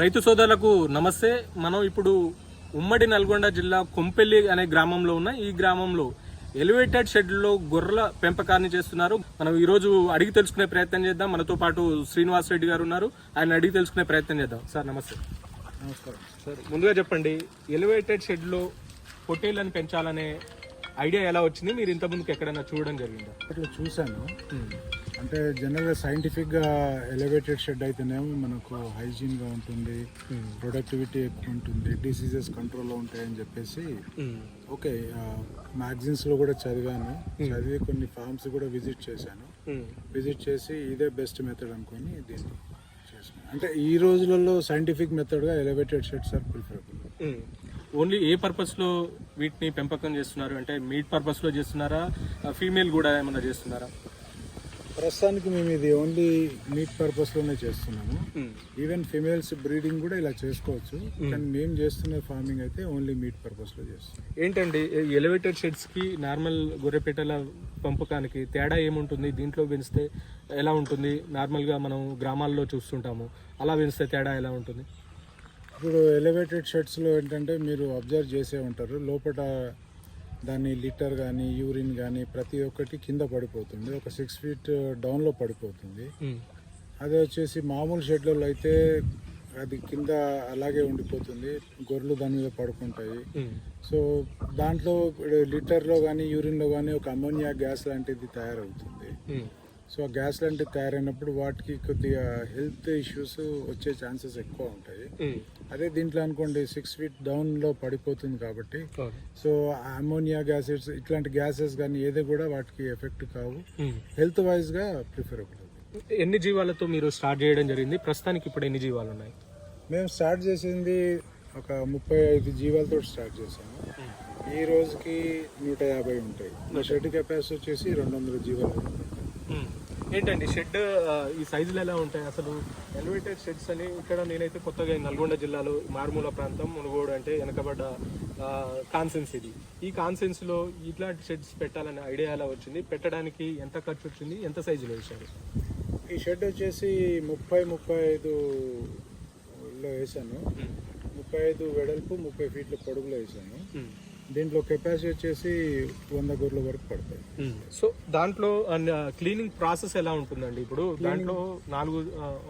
రైతు సోదరులకు నమస్తే. మనం ఇప్పుడు ఉమ్మడి నల్గొండ జిల్లా కొంపెల్లి అనే గ్రామంలో ఉన్న ఈ గ్రామంలో ఎలివేటెడ్ షెడ్లో గొర్రెల పెంపకాన్ని చేస్తున్నారు. మనం ఈ రోజు అడిగి తెలుసుకునే ప్రయత్నం చేద్దాం. మనతో పాటు శ్రీనివాస్ రెడ్డి గారు ఉన్నారు. ఆయన అడిగి తెలుసుకునే ప్రయత్నం చేద్దాం. సార్ నమస్తే. నమస్కారం. సార్ ముందుగా చెప్పండి. ఎలివేటెడ్ షెడ్లో పొట్టేళ్ళని పెంచాలనే ఐడియా ఎలా వచ్చింది? మీరు ఇంత ముందుకు ఎక్కడైనా చూడడం జరిగిందా? ఇట్లా చూశాను. అంటే జనరల్గా సైంటిఫిక్గా ఎలివేటెడ్ షెడ్ అయితేనేమో మనకు హైజీన్గా ఉంటుంది ప్రొడక్టివిటీ ఎక్కువ ఉంటుంది డిసీజెస్ కంట్రోల్లో ఉంటాయని చెప్పేసి ఓకే మ్యాగజైన్స్లో కూడా చదివాను. చదివి కొన్ని ఫార్మ్స్ కూడా విజిట్ చేశాను. విజిట్ చేసి ఇదే బెస్ట్ మెథడ్ అనుకొని దీన్ని చేశాను. అంటే ఈ రోజులలో scientific మెథడ్గా elevated sheds are preferable only a పర్పస్లో వీటిని పెంపకం చేస్తున్నారు? అంటే మీట్ పర్పస్లో చేస్తున్నారా? ఫీమేల్ కూడా ఏమన్నా చేస్తున్నారా? ప్రస్తుతానికి మేము ఇది ఓన్లీ మీట్ పర్పస్లోనే చేస్తున్నాము. ఈవెన్ ఫిమేల్స్ బ్రీడింగ్ కూడా ఇలా చేసుకోవచ్చు. కానీ మేము చేస్తున్న ఫార్మింగ్ అయితే ఓన్లీ మీట్ పర్పస్లో చేస్తున్నాం. ఏంటండి ఎలివేటెడ్ షెడ్స్కి నార్మల్ గొర్రెపేటల పెంపకానికి తేడా ఏముంటుంది? దీంట్లో పెంచితే ఎలా ఉంటుంది? నార్మల్గా మనం గ్రామాల్లో చూస్తుంటాము. అలా పెంచితే తేడా ఎలా ఉంటుంది? ఇప్పుడు ఎలివేటెడ్ షెడ్స్లో ఏంటంటే మీరు అబ్జర్వ్ చేసే ఉంటారు. లోపల దాని లిటర్ కానీ యూరిన్ కానీ ప్రతి ఒక్కటి కింద పడిపోతుంది. ఒక సిక్స్ ఫీట్ డౌన్లో పడిపోతుంది. అదే వచ్చేసి మామూలు షెడ్లలో అయితే అది కింద అలాగే ఉండిపోతుంది. గొర్రెలు దాని మీద పడుకుంటాయి. సో దాంట్లో లీటర్లో కానీ యూరిన్లో కానీ ఒక అమోనియా గ్యాస్ లాంటిది తయారవుతుంది. సో ఆ గ్యాస్ లాంటిది తయారైనప్పుడు వాటికి కొద్దిగా హెల్త్ ఇష్యూస్ వచ్చే ఛాన్సెస్ ఎక్కువ ఉంటాయి. అదే దీంట్లో అనుకోండి సిక్స్ ఫీట్ డౌన్లో పడిపోతుంది కాబట్టి సో అమోనియా గ్యాసెస్ ఇట్లాంటి గ్యాసెస్ కానీ ఏది కూడా వాటికి ఎఫెక్ట్ కావు. హెల్త్ వైజ్గా ప్రిఫరబుల్ ఎన్ని జీవాలతో మీరు స్టార్ట్ చేయడం జరిగింది? ప్రస్తుతానికి ఇప్పుడు ఎన్ని జీవాలు ఉన్నాయి? మేము స్టార్ట్ చేసింది ఒక ముప్పై ఐదు జీవాలతో స్టార్ట్ చేసాము ఈ రోజుకి నూట యాభై ఉంటాయి. షెడ్ కెపాసిటీ వచ్చేసి రెండు వందల జీవాలు. ఏంటండి షెడ్ ఈ సైజులు ఎలా ఉంటాయి? అసలు ఎలివేటెడ్ షెడ్స్ అని ఇక్కడ నేనైతే కొత్తగా నల్గొండ జిల్లాలో మారుమూల ప్రాంతం మునుగోడు అంటే వెనకబడ్డ కాన్సెన్స్ ఇది. ఈ కాన్సెన్స్లో ఇట్లాంటి షెడ్స్ పెట్టాలనే ఐడియా ఎలా వచ్చింది? పెట్టడానికి ఎంత ఖర్చు వచ్చింది? ఎంత సైజులో వేశారు? ఈ షెడ్ వచ్చేసి ముప్పై ముప్పై ఐదు లో వేసాను ముప్పై ఐదు వెడల్పు ముప్పై ఫీట్ల పొడుగులో వేసాను దీంట్లో కెపాసిటీ వచ్చేసి వంద గొర్రెల వరకు పడతాయి. సో దాంట్లో క్లీనింగ్ ప్రాసెస్ ఎలా ఉంటుందండి? ఇప్పుడు దాంట్లో నాలుగు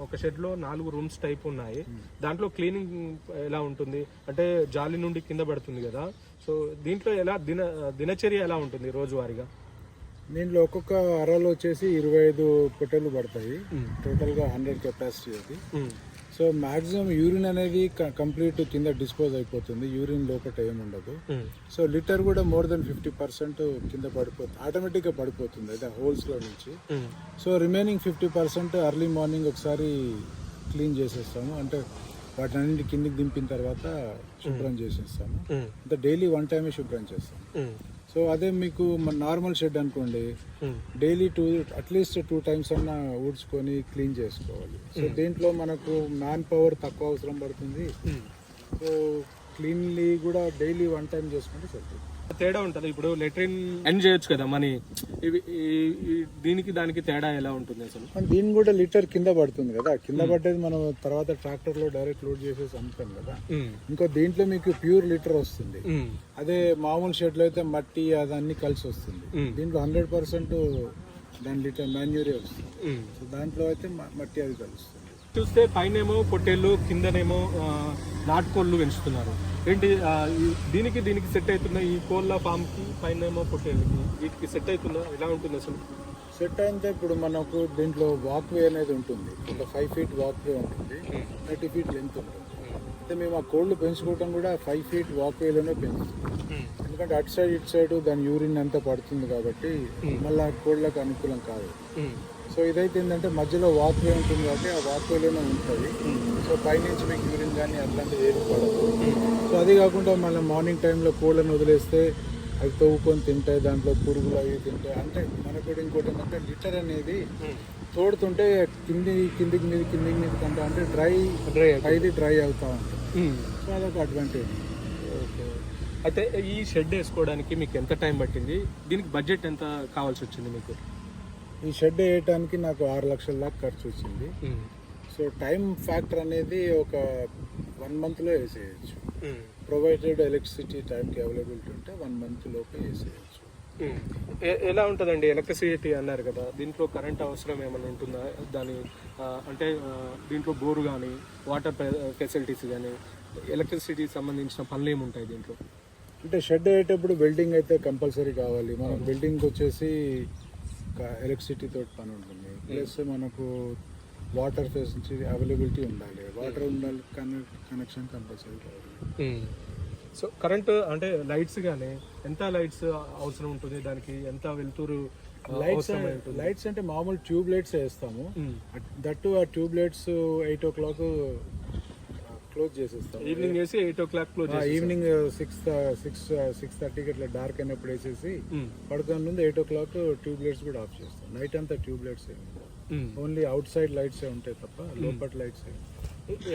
ఒక షెడ్లో నాలుగు రూమ్స్ టైప్ ఉన్నాయి. దాంట్లో క్లీనింగ్ ఎలా ఉంటుంది? అంటే జాలి నుండి కింద పడుతుంది కదా. సో దీంట్లో ఎలా దిన దినచర్య ఎలా ఉంటుంది రోజువారీగా? దీంట్లో ఒక్కొక్క అరలో వచ్చేసి ఇరవై ఐదు పొట్టెలు పడతాయి. టోటల్గా హండ్రెడ్ కెపాసిటీ అది. సో మాక్సిమం యూరిన్ అనేది కంప్లీట్ కింద డిస్పోజ్ అయిపోతుంది. యూరిన్ లోపల ఏముండదు సో లిటర్ కూడా మోర్ దెన్ ఫిఫ్టీ పర్సెంట్ కింద పడిపోతుంది ఆటోమేటిక్గా పడిపోతుంది అయితే హోల్స్లో నుంచి. So remaining fifty percent early morning ఒకసారి క్లీన్ చేసేస్తాము. అంటే వాటిని అన్నింటి కిందికి దింపిన తర్వాత శుభ్రం చేసేస్తాము. అంటే డైలీ వన్ టైమే శుభ్రం చేస్తాం సో అదే మీకు నార్మల్ షెడ్ అనుకోండి. Daily two at least two times అన్న ఊడ్చుకొని క్లీన్ చేసుకోవాలి. సో దీంట్లో మనకు మ్యాన్ పవర్ తక్కువ అవసరం పడుతుంది. సో క్లీన్లీ కూడా డైలీ వన్ టైం చేసుకుంటే సరిపోతుంది. తేడా ఉంటుంది. ఇప్పుడు లెట్రిన్ ఎండ్ చేయొచ్చు కదా మనీ? ఇవి దీనికి దానికి తేడా ఎలా ఉంటుంది అసలు? దీని కూడా లీటర్ కింద పడుతుంది కదా. కింద పడ్డది మనం తర్వాత ట్రాక్టర్లో డైరెక్ట్ లోడ్ చేసేసి అమ్ముతాం కదా. ఇంకో దీంట్లో మీకు ప్యూర్ లీటర్ వస్తుంది. అదే మామూలు షెడ్లో అయితే మట్టి అదన్నీ కలిసి వస్తుంది. దీంట్లో హండ్రెడ్ పర్సెంట్ దాని లీటర్ మాన్యూరీ వస్తుంది. సో దాంట్లో అయితే మట్టి అది కలుస్తుంది. చూస్తే పైనేమో పొట్టేళ్ళు కిందనేమో నాటుకోళ్ళు పెంచుతున్నారు. ఏంటి దీనికి దీనికి సెట్ అవుతున్న ఈ కోళ్ళ ఫామ్కి పైనేమో పొట్టేళ్ళకి వీటికి సెట్ అవుతుందా? ఎలా ఉంటుంది అసలు? సెట్ అయితే ఇప్పుడు మనకు దీంట్లో వాక్ వే అనేది ఉంటుంది. ఒక ఫైవ్ ఫీట్ వాక్ వే ఉంటుంది. థర్టీ ఫీట్ లెంత్ ఉంటుంది. అయితే మేము ఆ కోళ్ళు పెంచుకోవటం కూడా ఫైవ్ ఫీట్ వాక్ వేలోనే పెంచుతాం ఎందుకంటే అటు సైడ్ ఇటు సైడ్ దాని యూరిన్ అంతా పడుతుంది కాబట్టి మళ్ళీ ఆ కోళ్ళకి అనుకూలం కాదు. సో ఇదైతే ఏంటంటే మధ్యలో వాక్ వే ఉంటుంది కాబట్టి ఆ వాక్ వేలోనే ఉంటుంది. సో పైనుంచి మీకు యూరిన్ కానీ అట్లాంటివి ఏది పడదు. సో అది కాకుండా మళ్ళీ మార్నింగ్ టైంలో కోళ్ళని వదిలేస్తే అవి తవ్వుకొని తింటాయి దాంట్లో పురుగులు అవి తింటాయి అంటే మనకు కూడా ఇంకోటి ఏంటంటే లిటర్ అనేది తోడుతుంటే కింది కిందికి మీద కిందికి మీద కంటే అంటే డ్రై డ్రై పైది డ్రై అవుతా ఉంటుంది. సో అదొక అడ్వాంటేజ్. ఓకే. అయితే ఈ షెడ్ వేసుకోవడానికి మీకు ఎంత టైం పట్టింది? దీనికి బడ్జెట్ ఎంత కావాల్సి వచ్చింది మీకు? ఈ షెడ్ వేయటానికి నాకు ఆరు లక్షల దాకా ఖర్చు వచ్చింది. సో టైం ఫ్యాక్టర్ అనేది ఒక వన్ మంత్లో వేసేయచ్చు. ప్రొవైడెడ్ ఎలక్ట్రిసిటీ టైంకి అవైలబిలిటీ ఉంటే వన్ మంత్ లోపే వేసేయచ్చు. ఎలా ఉంటుందండి? ఎలక్ట్రిసిటీ అన్నారు కదా దీంట్లో కరెంట్ అవసరం ఏమైనా ఉంటుందా? దాని అంటే దీంట్లో బోరు కానీ వాటర్ ఫెసిలిటీస్ కానీ ఎలక్ట్రిసిటీ సంబంధించిన పనులు ఏముంటాయి దీంట్లో? అంటే షెడ్ అయ్యేటప్పుడు వెల్డింగ్ అయితే కంపల్సరీ కావాలి. మనకు వెల్డింగ్ వచ్చేసి ఎలక్ట్రిసిటీ తోటి పని ఉంటుంది. ప్లస్ మనకు వాటర్ ఫెసిలిటీ అవైలబిలిటీ ఉండాలి. వాటర్ ఉండాలి కనెక్షన్ కంపల్సరీ కావాలి సో కరెంట్ అంటే లైట్స్ కానీ ఎంత లైట్స్ అవసరం ఉంటుంది? దానికి ఎంత వెలుతురు లైట్స్ లైట్స్ అంటే మామూలు ట్యూబ్ లైట్స్ వేస్తాము. ఉమ్. దట్టు ఆ tube lights eight o'clock close చేసేస్తాము ఈవినింగ్ వేసి eight o'clock close evening six six six థర్టీకి ఇట్లా డార్క్ అయినప్పుడు వేసేసి ఉమ్. పడుకునే ముందు eight o'clock tube lights కూడా ఆఫ్ చేస్తాం. నైట్ అంతా tube lights only outside lights ఉంటాయి తప్ప లోపల లైట్స్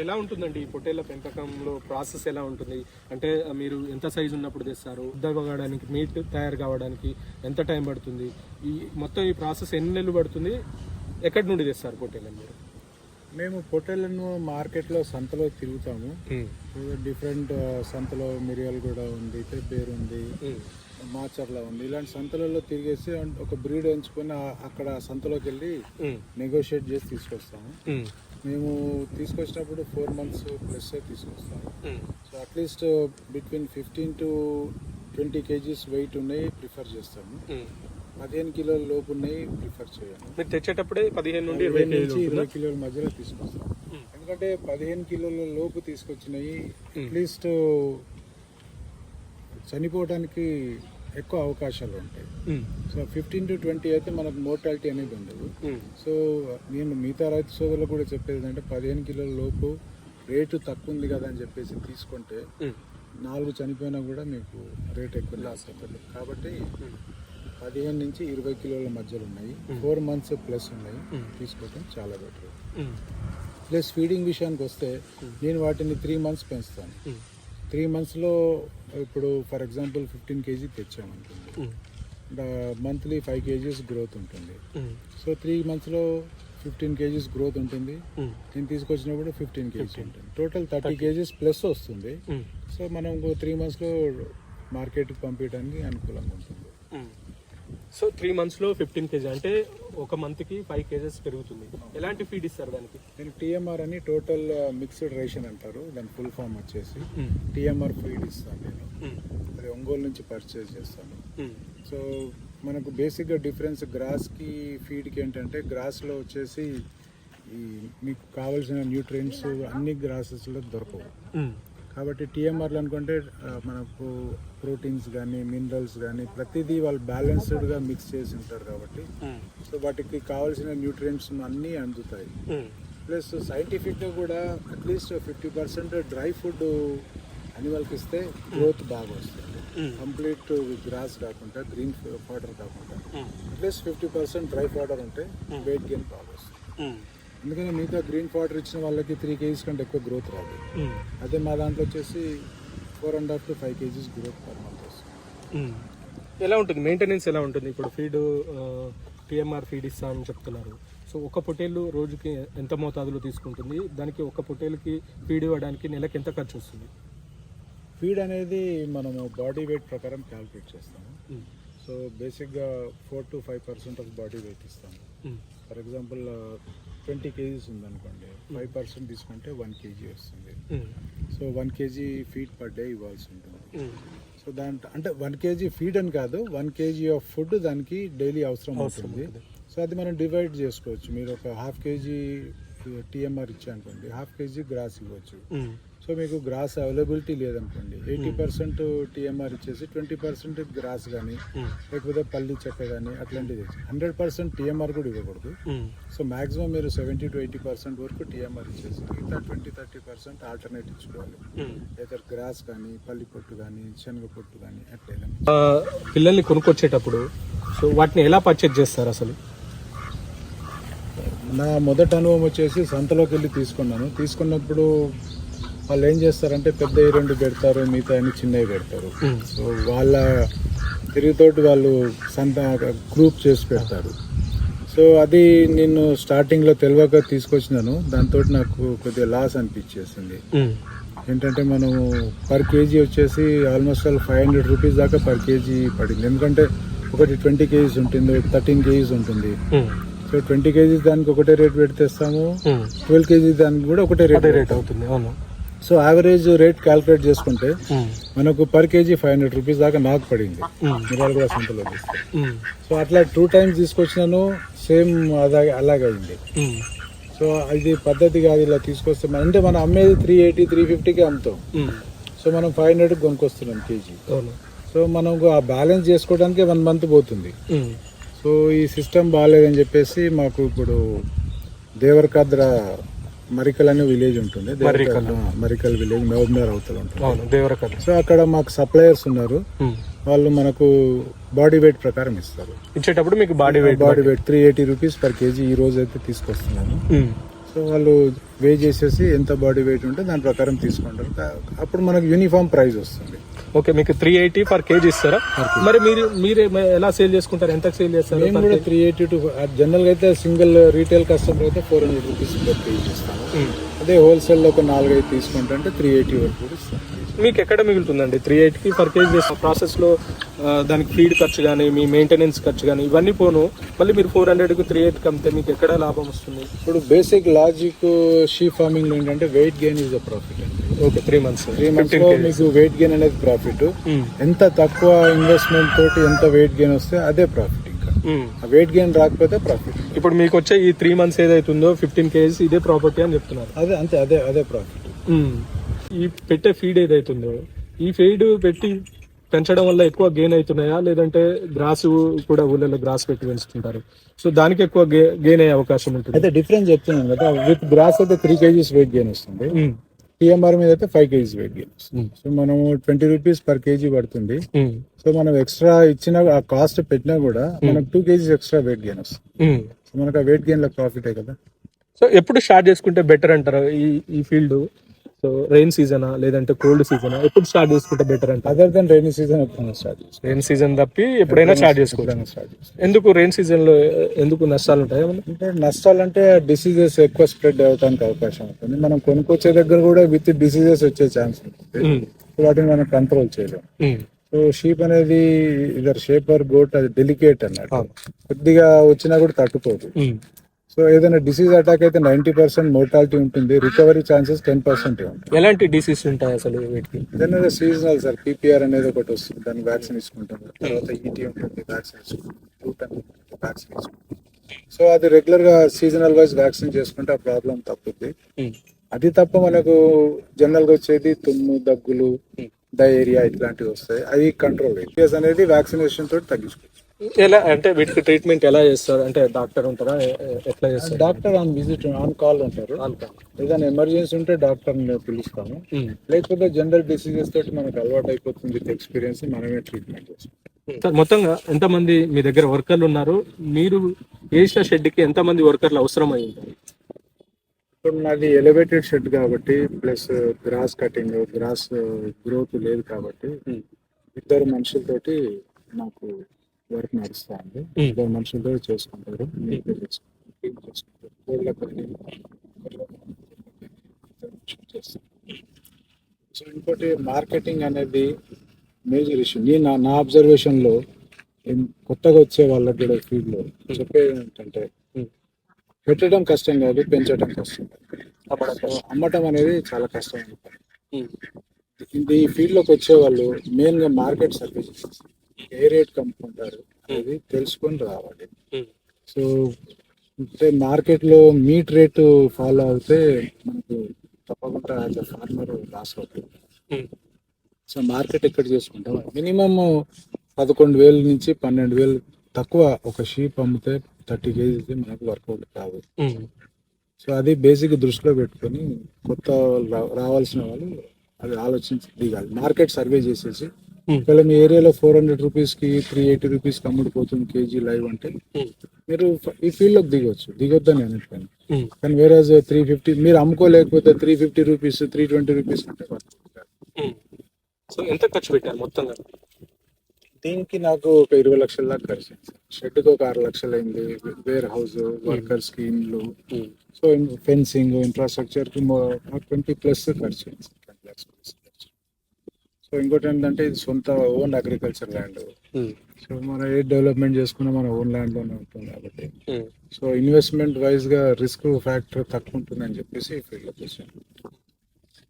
ఎలా ఉంటుందండి ఈ పొట్టేళ్ళ పెంపకంలో ప్రాసెస్ ఎలా ఉంటుంది? అంటే మీరు ఎంత సైజు ఉన్నప్పుడు తెస్తారు? ఉద్దగడానికి మీట్ తయారు కావడానికి ఎంత టైం పడుతుంది? ఈ మొత్తం ఈ ప్రాసెస్ ఎన్ని నెలలు పడుతుంది? ఎక్కడి నుండి తెస్తారు పొట్టేళ్ళని మీరు? మేము పొట్టేళ్ళను మార్కెట్లో సంతలో తిరుగుతాము. డిఫరెంట్ సంతలో మిరియాలు కూడా ఉంది పెబ్బేరు ఉంది మాచర్ల ఉంది. ఇలాంటి సంతలలో తిరిగేసి ఒక బ్రీడ్ ఎంచుకొని అక్కడ సంతలోకి వెళ్ళి నెగోషియేట్ చేసి తీసుకొస్తాము. మేము తీసుకొచ్చినప్పుడు ఫోర్ మంత్స్ ప్లస్ తీసుకొస్తాము. So at least between fifteen to twenty kgs weight ఉన్నాయి ప్రిఫర్ చేస్తాము. పదిహేను కిలోల లోపు ఉన్నాయి ప్రిఫర్ చేయాలి. మీరు తెచ్చేటప్పుడే పదిహేను నుండి ఇరవై నుంచి? ఇరవై కిలోల మధ్యలో తీసుకొస్తాం. ఎందుకంటే పదిహేను కిలోల లోపు తీసుకొచ్చినవి అట్లీస్ట్ చనిపోవడానికి ఎక్కువ అవకాశాలు ఉంటాయి. సో ఫిఫ్టీన్ టు ట్వంటీ అయితే మనకు మోర్టాలిటీ అనేది ఉండదు. సో నేను మిగతా రైతు సోదరులు కూడా చెప్పేది ఏంటంటే పదిహేను కిలోల లోపు రేటు తక్కువ ఉంది కదా అని చెప్పేసి తీసుకుంటే. నాలుగు చనిపోయినా కూడా మీకు రేట్ ఎక్కువ లాస్ అవుతుంది. కాబట్టి పదిహేను నుంచి ఇరవై కిలోల మధ్యలో ఉన్నాయి. ఫోర్ మంత్స్ ప్లస్ ఉన్నాయి. తీసుకోవటం చాలా బెటర్. ప్లస్ ఫీడింగ్ విషయానికి వస్తే నేను వాటిని త్రీ మంత్స్ పెంచుతాను. త్రీ మంత్స్లో ఇప్పుడు ఫర్ ఎగ్జాంపుల్ ఫిఫ్టీన్ కేజీ తెచ్చామనుకోండి. మంత్లీ ఫైవ్ కేజీస్ గ్రోత్ ఉంటుంది. సో త్రీ మంత్స్లో ఫిఫ్టీన్ కేజీస్ గ్రోత్ ఉంటుంది. నేను తీసుకొచ్చినప్పుడు ఫిఫ్టీన్ కేజీస్ ఉంటుంది. టోటల్ థర్టీ కేజీస్ ప్లస్ వస్తుంది. సో మనం త్రీ మంత్స్లో మార్కెట్కి పంపించడానికి అనుకూలంగా ఉంటుంది. సో త్రీ మంత్స్లో ఫిఫ్టీన్ కేజీ అంటే ఒక మంత్కి ఫైవ్ కేజెస్ పెరుగుతుంది ఎలాంటి ఫీడ్ ఇస్తారు దానికి నేను టీఎంఆర్ అని టోటల్ మిక్స్డ్ రేషన్ అంటారు దాని ఫుల్ ఫామ్ వచ్చేసి. టీఎంఆర్ ఫీడ్ ఇస్తాను నేను ఉమ్. అది ఒంగోలు నుంచి పర్చేస్ చేస్తాను. సో మనకు బేసిక్గా డిఫరెన్స్ గ్రాస్కి ఫీడ్కి ఏంటంటే గ్రాస్లో వచ్చేసి ఈ మీకు కావాల్సిన న్యూట్రియంట్స్ అన్ని గ్రాసెస్లో దొరకవు. కాబట్టి టీఎంఆర్లు అనుకుంటే మనకు ప్రోటీన్స్ కానీ మినరల్స్ కానీ ప్రతిదీ వాళ్ళు బ్యాలెన్స్డ్గా మిక్స్ చేసి ఉంటారు కాబట్టి. సో వాటికి కావాల్సిన న్యూట్రియంట్స్ అన్నీ అందుతాయి. ప్లస్ సైంటిఫిక్గా కూడా at least fifty percent dry food అనిమల్కి ఇస్తే గ్రోత్ బాగా వస్తుంది. కంప్లీట్ గ్రాస్ కాకుండా గ్రీన్ ఫాడర్ కాకుండా. At least fifty percent dry fodder ఉంటే వెయిట్ గెయిన్ బాగా వస్తుంది ఎందుకంటే మిగతా గ్రీన్ ఫాడర్ ఇచ్చిన వాళ్ళకి త్రీ కేజీస్ కంటే ఎక్కువ గ్రోత్ రాదు. అదే మా దాంట్లో వచ్చేసి four and half to five kgs growth per month వస్తుంది. ఎలా ఉంటుంది? మెయింటెనెన్స్ ఎలా ఉంటుంది? ఇప్పుడు ఫీడ్ టీఎంఆర్ ఫీడ్ ఇస్తామని చెప్తున్నారు. సో ఒక పొటేలు రోజుకి ఎంత మోతాదులో తీసుకుంటుంది? దానికి ఒక పొటేలుకి ఫీడ్ ఇవ్వడానికి నెలకి ఎంత ఖర్చు వస్తుంది? ఫీడ్ అనేది మనము బాడీ వెయిట్ ప్రకారం క్యాల్కులేట్ చేస్తాము. సో బేసిక్గా four to five percent of body weight ఇస్తాము um. For example twenty kgs ఉందనుకోండి ఫైవ్ పర్సెంట్ తీసుకుంటే వన్ కేజీ వస్తుంది. So one kg feed per day ఇవ్వాల్సి ఉంటుంది. సో దాంట్లో అంటే వన్ కేజీ ఫీడ్ అని కాదు వన్ కేజీ ఆఫ్ ఫుడ్ దానికి డైలీ అవసరం ఉంటుంది. సో అది మనం డివైడ్ చేసుకోవచ్చు మీరు ఒక హాఫ్ కేజీ టీఎంఆర్ ఇచ్చారనుకోండి హాఫ్ కేజీ గ్రాస్ ఇవ్వచ్చు ఉమ్. సో మీకు గ్రాస్ అవైలబిలిటీ లేదనుకోండి ఎయిటీ పర్సెంట్ టీఎంఆర్ ఇచ్చేసి ట్వంటీ పర్సెంట్ గ్రాస్ కానీ ఉమ్. లేకపోతే పల్లి చెక్క కానీ అట్లాంటిది హండ్రెడ్ పర్సెంట్ టీఎంఆర్ కూడా ఇవ్వకూడదు ఉమ్. సో మాక్సిమం మీరు సెవెంటీ టు ఎయిటీ పర్సెంట్ వరకు టీఎంఆర్ ఇచ్చేసి మిగతా ట్వంటీ థర్టీ పర్సెంట్ ఆల్టర్నేట్ ఇచ్చుకోవాలి. ఏదర్ గ్రాస్ కానీ పల్లి పొట్టు కానీ శనగ పొట్టు కానీ అట్లా పిల్లల్ని కొనుక్కొచ్చేటప్పుడు సో వాటిని ఎలా పర్చేజ్ చేస్తారు అసలు నా మొదటి అనుభవం వచ్చేసి సంతలోకి వెళ్ళి తీసుకున్నాను తీసుకున్నప్పుడు వాళ్ళు ఏం చేస్తారంటే పెద్దవి రెండు పెడతారు మిగతా అన్ని చిన్నవి పెడతారు. సో వాళ్ళ తిరుగుతోటి వాళ్ళు సంత గ్రూప్ చేసి పెడతారు. సో అది నేను స్టార్టింగ్లో తెలియక తీసుకొచ్చినాను. దాంతో నాకు కొద్దిగా లాస్ అనిపించేసింది. ఏంటంటే మనం పర్ కేజీ వచ్చేసి almost all five hundred rupees దాకా పర్ కేజీ పడింది. ఎందుకంటే ఒకటి ట్వంటీ కేజీస్ ఉంటుంది ఒకటి థర్టీన్ కేజీస్ ఉంటుంది సో ట్వంటీ కేజీస్ దానికి ఒకటే రేట్ పెడితేస్తాము. ట్వెల్వ్ కేజీస్ దానికి కూడా ఒకటే రేట్ రేట్ అవుతుంది అవును. సో యావరేజ్ రేట్ క్యాల్కులేట్ చేసుకుంటే ఉమ్, మనకు per kg five hundred rupees దాకా నాకు పడింది. ఉమ్, మిరాలు కూడా సంతలో తీస్తే ఉమ్, సో అట్లా టూ టైమ్స్ తీసుకొచ్చినాను సేమ్ అదా అలాగే అయింది సో ఇది పద్ధతి కాదు ఇలా తీసుకొస్తే అంటే మనం అమ్మేది త్రీ ఎయిటీ త్రీ ఫిఫ్టీకి అమ్ముతాం. సో మనం ఫైవ్ హండ్రెడ్ కొనుక్కొస్తున్నాం కేజీ సో మనం ఆ బ్యాలెన్స్ చేసుకోవడానికి వన్ మంత్ పోతుంది. సో ఈ సిస్టమ్ బాగాలేదని చెప్పేసి మాకు ఇప్పుడు దేవరకాద్ర మరికల్ అనే విలేజ్ ఉంటుంది మర్రికల్. ఆ, మరికల్ విలేజ్ మహబూబ్నగర్ అవతల ఉంటుంది సో అక్కడ మాకు సప్లయర్స్ ఉన్నారు. వాళ్ళు మనకు బాడీ వెయిట్ ప్రకారం ఇస్తారు. ఇచ్చేటప్పుడు మీకు body weight body weight three eighty rupees per kg ఈ రోజు అయితే తీసుకొస్తున్నాను సో వాళ్ళు వే చేసేసి ఎంత బాడీ వెయిట్ ఉంటే దాని ప్రకారం తీసుకుంటారు. అప్పుడు మనకు యూనిఫామ్ ప్రైస్ వస్తుంది. ఓకే మీకు త్రీ ఎయిటీ పర్ కేజీ ఇస్తారా? మరి మీరు మీరు ఎలా సేల్ చేసుకుంటారు? ఎంత సేల్ చేస్తారు మేము కూడా త్రీ ఎయిటీ టు జనరల్గా అయితే సింగిల్ రీటైల్ కస్టమర్ అయితే four hundred rupees per kg ఇస్తాము. ఉమ్. అదే హోల్సేల్లో ఒక నాలుగైదు తీసుకుంటే అంటే త్రీ ఎయిటీ వరకు కూడా ఇస్తాం మీకు ఎక్కడ మిగులుతుందండి? త్రీ ఎయిట్కి పర్ కేజీ చేసిన ప్రాసెస్లో దానికి ఫీడ్ ఖర్చు కానీ మీ మెయింటెనెన్స్ ఖర్చు కానీ ఇవన్నీ పోను. మళ్ళీ మీరు ఫోర్ హండ్రెడ్కి త్రీ ఎయిట్కి అమ్మితే మీకు ఎక్కడ లాభం వస్తుంది? ఇప్పుడు బేసిక్ లాజిక్ షీ ఫార్మింగ్లో ఏంటంటే weight gain is the profit అండి. Okay three months three months మీకు వెయిట్ గెయిన్ అనేది ప్రాఫిట్ Hmm. ఎంత తక్కువ ఇన్వెస్ట్మెంట్ తోటి ఎంత వెయిట్ గెయిన్ వస్తే అదే ప్రాఫిట్ ఇంకా. వెయిట్ గెయిన్ రాకపోతే ప్రాఫిట్ ఇప్పుడు మీకు వచ్చే ఈ త్రీ మంత్స్ ఏదైతుందో ఫిఫ్టీన్ కేజీస్ ఇదే ప్రాపర్టీ అని చెప్తున్నారు. అదే అంతే అదే అదే ప్రాఫిట్. ఈ పెట్టే ఫీడ్ ఏదైతుందో ఈ ఫీడ్ పెట్టి పెంచడం వల్ల ఎక్కువ గెయిన్ అవుతున్నాయా లేదంటే గ్రాస్ కూడా ఊళ్ళలో గ్రాస్ పెట్టి పెంచుతుంటారు. సో దానికి ఎక్కువ గెయిన్ అయ్యే అవకాశం ఉంటుంది. అయితే డిఫరెన్స్ చెప్తున్నాను కదా విత్ గ్రాస్ అయితే త్రీ కేజీస్ వెయిట్ గెయిన్ వస్తుంది. టీఎంఆర్ మీద అయితే five kgs weight gain. So మనం ట్వంటీ రూపీస్ పర్ కేజీ పడుతుంది. సో మనం ఎక్స్ట్రా ఇచ్చిన ఆ కాస్ట్ పెట్టినా కూడా మనకు two kgs extra weight gain వస్తుంది. సో మనకు ఆ వెయిట్ గెయిన్లో ప్రాఫిటే కదా. సో ఎప్పుడు స్టార్ట్ చేసుకుంటే బెటర్ అంటారు ఈ ఈ ఫీల్డ్ సో రెయిన్ సీజనా లేదంటే కోల్డ్ సీజనా ఎప్పుడు స్టార్ట్ చేసుకుంటే బెటర్ అంటారు అదర్ దెన్ రైనీ సీజన్ ఎప్పుడైనా స్టార్ట్ చేసుకోవాలి రెయిన్ సీజన్ తప్పి ఎప్పుడైనా స్టార్ట్ ఎప్పుడైనా స్టార్ట్ ఎందుకు రెయిన్ సీజన్లో ఎందుకు నష్టాలు ఉంటాయి? అంటే నష్టాలంటే డిసీజెస్ ఎక్కువ స్ప్రెడ్ అవడానికి అవకాశం ఉంటుంది మనం కొనుక్కొచ్చే దగ్గర కూడా విత్ డిసీజెస్ వచ్చే ఛాన్స్ ఉంటుంది. సో వాటిని మనం కంట్రోల్ చేయలేం ఉమ్. సో షీప్ అనేది ఇదర్ షేపర్ గోట్ అది డెలికేట్ అన్నట్టు. కొద్దిగా వచ్చినా కూడా తట్టుకోదు ఉమ్. సో ఏదైనా డిసీజ్ అటాక్ అయితే నైన్టీ పర్సెంట్ మోర్టాలిటీ ఉంటుంది రికవరీ ఛాన్సెస్ టెన్ పర్సెంట్ ఉంటుంది ఎలాంటి డిసీజ్ ఉంటాయి అసలు వీటికి? ఏదైనా సీజనల్ సార్ పీపీఆర్ అనేది ఒకటి వస్తుంది దానికి వ్యాక్సిన్ ఇచ్చుకుంటాం తర్వాత ఈటీ ఉంటుంది వ్యాక్సిన్ ఇచ్చుకుంటాం వ్యాక్సిన్ ఇచ్చుకుంటాం సో అది రెగ్యులర్గా సీజనల్ వైజ్ వ్యాక్సిన్ చేసుకుంటే ఆ ప్రాబ్లం తప్పుద్ది. ఉమ్. అది తప్ప మనకు జనరల్గా వచ్చేది తుమ్ము దగ్గులు డయేరియా ఇట్లాంటివి వస్తాయి. అవి కంట్రోల్ కేస్ అనేది వ్యాక్సినేషన్ తోటి తగ్గించుకోవచ్చు. ఎలా అంటే వీటికి ట్రీట్మెంట్ ఎలా చేస్తారు? అంటే డాక్టర్ ఉంటారా? ఎట్లా చేస్తారు? Doctor on visit on call ఉంటారు. ఏదైనా ఎమర్జెన్సీ ఉంటే డాక్టర్ పిలుస్తాము. లేకపోతే జనరల్ డిసీజెస్ తోటి మనకు అలవాటు అయిపోతుంది ఎక్స్పీరియన్స్ మనమే ట్రీట్మెంట్ చేస్తాం. సార్ మొత్తంగా ఎంతమంది మీ దగ్గర వర్కర్లు ఉన్నారు? మీరు వేసిన షెడ్కి ఎంతమంది వర్కర్లు అవసరం అయి ఉంటారు ఇప్పుడు నాది ఎలివేటెడ్ షెడ్ కాబట్టి plus grass cutting grass growth లేదు కాబట్టి. ఇద్దరు మనుషులతోటి నాకు వర్క్ నడుస్తా ఉంది ఉమ్. ఇద్దరు మనుషులతో చేసుకుంటారు. సో ఇంకోటి మార్కెటింగ్ అనేది మేజర్ ఇష్యూ నేను నా- నా అబ్జర్వేషన్లో ఏం- కొత్తగా వచ్చే వాళ్ళకి కూడా ఫీల్డ్లో చెప్పేది ఏంటంటే. పెట్టడం కష్టం కాదు పెంచడం కష్టం అమ్మటం అనేది చాలా. ఇది ఈ ఫీల్డ్లోకి వచ్చే వాళ్ళు మెయిన్గా మార్కెట్ సర్వీసెస్ ఏ రేట్ కమ్ముకుంటారు అనేది తెలుసుకొని రావాలి. సో అంటే మార్కెట్లో మీట్ రేటు ఫాలో అవుతే మనకు తప్పకుండా యాజ్ అ ఫార్మర్ లాస్ అవుతుంది ఉమ్. సో మార్కెట్ ఎక్కడ చేసుకుంటాం మినిమం పదకొండు వేల నుంచి పన్నెండు వేలు తక్కువ ఒక షీప్ అమ్మితే థర్టీ కేజీస్ మనకు వర్కౌట్ కాదు. సో అది బేసిక్ దృష్టిలో పెట్టుకొని కొత్త రావాల్సిన వాళ్ళు అది ఆలోచించి దిగాలి మార్కెట్ సర్వే చేసేసి. ఒకవేళ మీ ఏరియాలో ఫోర్ హండ్రెడ్ రూపీస్కి త్రీ ఎయిటీ రూపీస్కి అమ్ముడుపోతుంది కేజీ లైవ్ అంటే. మీరు ఈ ఫీల్డ్లోకి దిగొచ్చు. దిగొద్దని అనట్లేదు. కానీ. వేరే త్రీ ఫిఫ్టీ మీరు అమ్ముకోలేకపోతే three fifty rupees three twenty rupees అంటే. సో ఎంత ఖర్చు పెట్టారు మొత్తంగా దీనికి నాకు ఒక ఇరవై లక్షల దాకా ఖర్చు షెడ్కి ఒక ఆరు లక్షలు అయింది. వేర్ హౌస్ వర్కర్స్కి ఇండ్లు సో ఫెన్సింగ్ ఇన్ఫ్రాస్ట్రక్చర్కి ట్వంటీ ప్లస్ ఖర్చు అయింది సార్ ట్వంటీ లాక్స్ ప్లస్ ఖర్చు సో ఇంకోటి ఏంటంటే ఇది సొంత ఓన్ అగ్రికల్చర్ ల్యాండ్ సో మనం ఏ డెవలప్మెంట్ చేసుకున్నా మన ఓన్ ల్యాండ్లోనే ఉంటుంది కాబట్టి. సో ఇన్వెస్ట్మెంట్ వైజ్గా రిస్క్ ఫ్యాక్టర్ తక్కువ ఉంటుందని చెప్పేసి ఈ ఫీల్డ్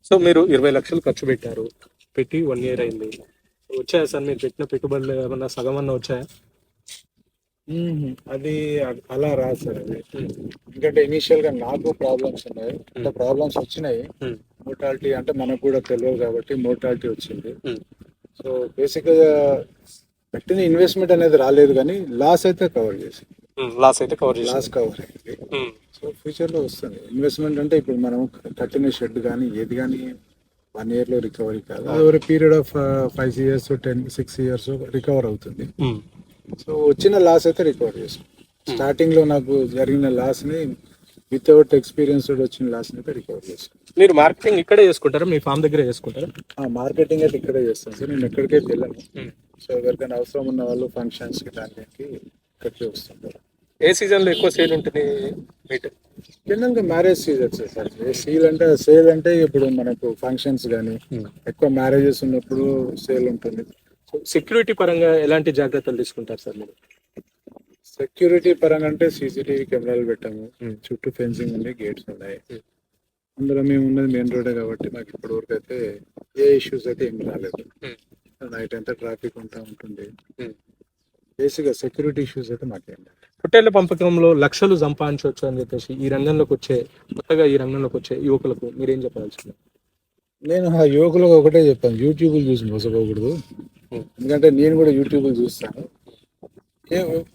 సో మీరు ఇరవై లక్షలు ఖర్చు పెట్టారు. పెట్టి వన్ ఇయర్ అయింది. వచ్చాయా సార్ మీరు పెట్టిన పెట్టుబడులు ఏమన్నా సగం అన్న వచ్చాయా. అది అలా రాదు సార్ అది. ఎందుకంటే ఇనీషియల్గా నాకు ప్రాబ్లమ్స్ ఉన్నాయి. అంటే ప్రాబ్లమ్స్ వచ్చినాయి. మోటాలిటీ అంటే మనకు కూడా తెలియదు కాబట్టి మోటాలిటీ వచ్చింది. సో బేసిక్గా పెట్టిన ఇన్వెస్ట్మెంట్ అనేది రాలేదు కానీ లాస్ అయితే కవర్ చేసి లాస్ అయితే కవర్ లాస్ కవర్ అయింది. సో ఫ్యూచర్లో వస్తుంది. ఇన్వెస్ట్మెంట్ అంటే ఇప్పుడు మనం కట్టిన షెడ్ కానీ ఏది కానీ వన్ ఇయర్లో రికవరీ కాదు. అది ఒక period of five years ten six years recover అవుతుంది. సో వచ్చిన లాస్ అయితే రికవర్ చేసుకుంటాం స్టార్టింగ్లో నాకు జరిగిన లాస్ని వితౌట్ ఎక్స్పీరియన్స్ వచ్చిన లాస్ని అయితే రికవర్ చేసుకుంటాం మీరు మార్కెటింగ్ ఇక్కడే చేసుకుంటారా? మీ ఫామ్ దగ్గరే చేసుకుంటారా? ఆ మార్కెటింగ్ అయితే ఇక్కడే చేస్తాను సార్. నేను ఎక్కడికైతే వెళ్ళాను సో ఎవరికైనా అవసరం ఉన్న వాళ్ళు ఫంక్షన్స్కి దానికి ఇక్కడికి వస్తుంటారు. ఏ సీజన్లో ఎక్కువ సేల్ ఉంటుంది మీట్? జనరల్గా మ్యారేజ్ సీజన్ సార్. సీల్ అంటే సేల్ అంటే ఇప్పుడు మనకు ఫంక్షన్స్ కానీ ఎక్కువ మ్యారేజెస్ ఉన్నప్పుడు సేల్ ఉంటుంది. సెక్యూరిటీ పరంగా ఎలాంటి జాగ్రత్తలు తీసుకుంటారు సార్ మీరు? సెక్యూరిటీ పరంగా అంటే సీసీటీవీ కెమెరాలు పెట్టాము. చుట్టూ ఫెన్సింగ్ ఉంది గేట్స్ ఉన్నాయి. అందులో మేము ఉన్నది మెయిన్ రోడే కాబట్టి మాకు ఇప్పటి వరకు అయితే ఏ ఇష్యూస్ అయితే ఏమి రాలేదు. నైట్ అంతా ట్రాఫిక్ ఉంటా ఉంటుంది బేసిక్గా సెక్యూరిటీ ఇష్యూస్ అయితే మాకేం పొట్టేళ్ళ పెంపకంలో లక్షలు సంపాదించవచ్చు అని చెప్పేసి ఈ రంగంలోకి వచ్చే కొత్తగా ఈ రంగంలోకి వచ్చే యువకులకు మీరేం చెప్పదలుచుకున్నారు? నేను ఆ యువకులకు ఒకటే చెప్పాను యూట్యూబ్ చూసి మోసపోకూడదు. ఎందుకంటే నేను కూడా యూట్యూబ్ చూస్తాను. ఏ-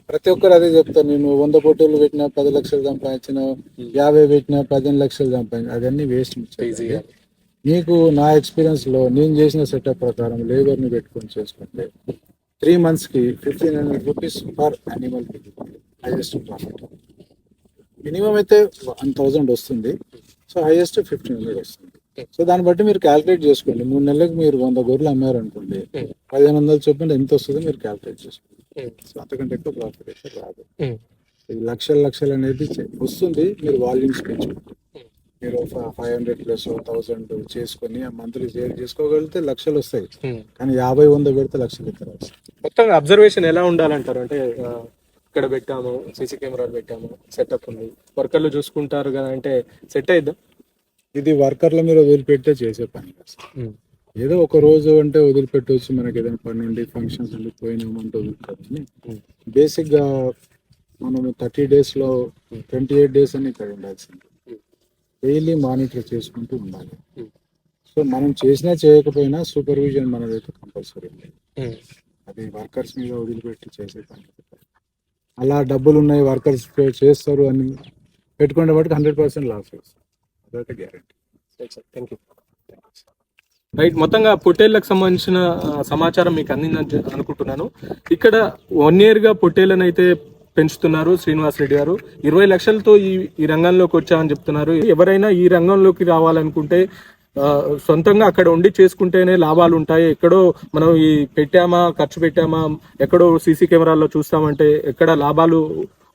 ప్రతి ఒక్కరు అదే చెప్తాను నేను వంద కోట్లు పెట్టినా పది లక్షలు సంపాదించిన యాభై పెట్టినా పదిహేను లక్షలు సంపాదించిన అవన్నీ వేస్ట్ ఈజీగా నీకు నా ఎక్స్పీరియన్స్లో నేను చేసిన సెటప్ ప్రకారం లేబర్ని పెట్టుకొని చేసుకుంటే త్రీ మంత్స్కి fifteen hundred rupees per animal highest profit minimum అయితే వన్ థౌజండ్ వస్తుంది. సో హైయెస్ట్ ఫిఫ్టీన్ హండ్రెడ్ వస్తుంది. సో దాన్ని బట్టి మీరు క్యాల్కులేట్ చేసుకోండి. మూడు నెలలకు మీరు వంద గొర్రెలు అమ్మారు అనుకోండి పదిహేను వందలు చొప్పున ఎంత వస్తుందో మీరు క్యాల్కులేట్ చేసుకోండి. సో అంతకంటే ఎక్కువ ప్రాఫిట్ అయితే రాదు. లక్షలు లక్షలు అనేది వస్తుంది మీరు వాల్యూమ్స్ పెంచుకుంటే. మీరు ఫైవ్ హండ్రెడ్ ప్లస్ థౌసండ్ చేసుకొని ఆ మంత్లీ సేల్ చేసుకోగలిగితే లక్షలు వస్తాయి. కానీ యాభై వంద పెడితే లక్షలు ఇక్కడ వస్తాయి మొత్తం అబ్జర్వేషన్ ఎలా ఉండాలంటారు? అంటే ఇక్కడ పెట్టాము సీసీ కెమెరాలు పెట్టాము సెటప్ ఉంది. వర్కర్లు చూసుకుంటారు కదా అంటే సెట్ అయిద్దా ఇది వర్కర్ల మీద వదిలిపెట్టే చేసే పని. ఏదో ఒక రోజు అంటే వదిలిపెట్టవచ్చు మనకి ఏదైనా పని ఉండి ఫంక్షన్స్ ఉండి పోయినామంటే వదులుతారు కానీ బేసిక్గా మనం థర్టీ డేస్లో ట్వంటీ ఎయిట్ డేస్ అని ఇక్కడ ఉండాల్సింది. డైలీ మానిటర్ చేసుకుంటూ ఉండాలి. సో మనం చేసినా చేయకపోయినా సూపర్విజన్ మనదైతే కంపల్సరీ ఉంది. అది వర్కర్స్ మీద వదిలిపెట్టి చేసే పని. అలా డబ్బులు ఉన్నాయి వర్కర్స్ చేస్తారు అని పెట్టుకునే వాటికి హండ్రెడ్ పర్సెంట్ లాస్ వస్తుంది. అదైతే గ్యారంటీ థ్యాంక్ యూ రైట్ మొత్తంగా పొట్టేళ్ళకు సంబంధించిన సమాచారం మీకు అందిందని అనుకుంటున్నాను. ఇక్కడ వన్ ఇయర్గా పొట్టేళ్ళని అయితే పెంచుతున్నారు శ్రీనివాస్ రెడ్డి గారు. ఇరవై లక్షలతో ఈ ఈ రంగంలోకి వచ్చామని చెప్తున్నారు. ఎవరైనా ఈ రంగంలోకి రావాలనుకుంటే సొంతంగా అక్కడ ఉండి చేసుకుంటేనే లాభాలు ఉంటాయి. ఎక్కడో మనం ఈ పెట్టామా ఖర్చు పెట్టామా ఎక్కడో సీసీ కెమెరాల్లో చూస్తామంటే ఎక్కడ లాభాలు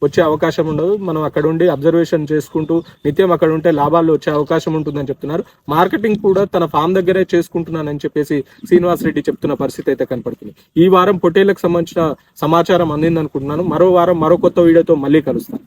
వచ్చే అవకాశం ఉండదు. మనం అక్కడ ఉండి అబ్జర్వేషన్ చేసుకుంటూ నిత్యం అక్కడ ఉంటే లాభాలు వచ్చే అవకాశం ఉంటుందని చెప్తున్నారు. మార్కెటింగ్ కూడా తన ఫామ్ దగ్గరే చేసుకుంటున్నానని చెప్పేసి శ్రీనివాస్ రెడ్డి చెప్తున్న పరిస్థితి అయితే కనపడుతుంది. ఈ వారం పొట్టేళ్ళకు సంబంధించిన సమాచారం అందిందనుకుంటున్నాను. మరో వారం మరో కొత్త వీడియోతో మళ్ళీ కలుస్తాను.